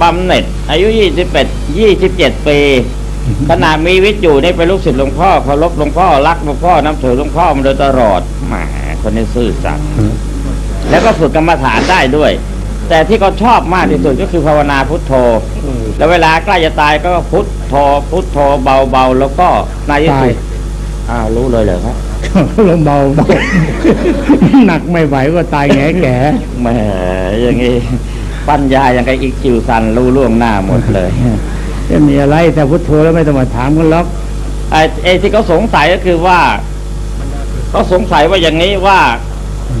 บำเหน็จ อายุยี่สิบเอ็ดยี่สิบเจ็ดปีขณะมีวิทย์อยู่นี่เป็นลูกศิษย์หลวงพ่อเคารพหลวงพ่อรักหลวงพ่อนับถือหลวงพ่อมาโดยตลอดแหมคนนี้ซื่อสัตย์แล้วก็ฝึกกรรมฐานได้ด้วย แต่ที่เขาชอบมากที่สุดก็คือภาวนาพุทโธ แล้วเวลาใกล้จะตายก็พุทโธพุทโธเบาๆแล้วก็ในที่สุดตายอ้าวรู้เลยเหรอครับลงเบาเบาหนักไม่ไหวก็ตายแง่แก่แหมอย่างงี้ ปัญญาอย่างกับอีกคิวซันรู้ล่วงหน้าหมดเลยจะมีอะไรแต่พุทโธแล้วไม่ต้องมาถามกันหรอกไอ้ไอ้ที่เขาสงสัยก็คือว่าเขาสงสัยว่าอย่างนี้ว่า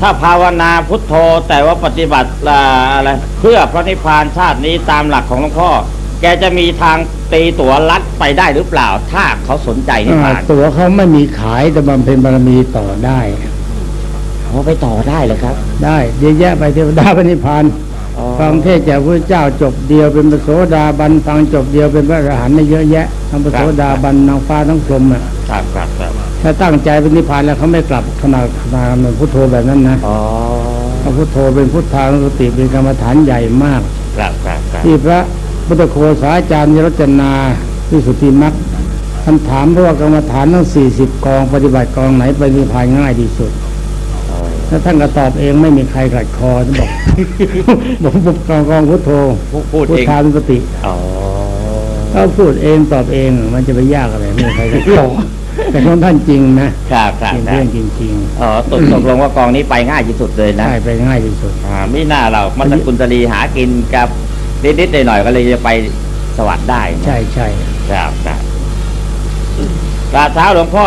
ถ้าภาวนาพุทโธแต่ว่าปฏิบัติอ่าอะไรเพื่อพระนิพพานชาตินี้ตามหลักของหลวงพ่อ แกจะมีทางตีตั๋วลัดไปได้หรือเปล่า ถ้าเขาสนใจนิพพานตัวเขาไม่มีขายแต่บำเพ็ญบารมีต่อได้เขาไปต่อได้เลยครับ ได้เยอะแยะไปเทวดาพระนิพพานอ๋อ ฟังเทศจากพระเจ้าจบเดียวเป็นพระโสดาบันฟังจบเดียวเป็นพระอรหันต์ได้เยอะแยะทั้งพระโสดาบันนางฟ้าทั้งพรหมอะครับครับครับถ้าตั้งใจเป็นนิพพานแล้วเขาไม่กลับขนาดขนาดเหมือนพุทโธแบบนั้นนะอ๋อพระพุทโธเป็นพุทธานุสติเป็นกรรมฐานใหญ่มากครับครับครับที่พระพุทธโฆษาจารย์นิรจนาวิสุทธิมรรคท่านถามเพราะว่ากรรมฐานทั้ง40กองปฏิบัติกองไหนไปนิพพานง่ายที่สุดอ๋อ แล้วท่านก็ตอบเองไม่มีใครขัดคอท่านบอกบอกบอกกองกองพุทโธพูดพูดพุทเองธานุสติอ๋อถ้าพูดเองตอบเองมันจะไปยากอะไรไม่มีใครขัดคอแต่ของท่านจริงนะครับครับจริงครัเรื่บองจริงอ๋อตกตกลงว่ากองนี้ไปง่ายที่สุดเลยๆนะได้ไปง่ายที่สุดอ่าไม่น่าเรามัตกุลตรีหากินกับนิดๆหน่อยๆก็เลยจะไปสวัสดิ์ได้นะใช่ใช่ครับครับกราบเท้าหลวงพ่อ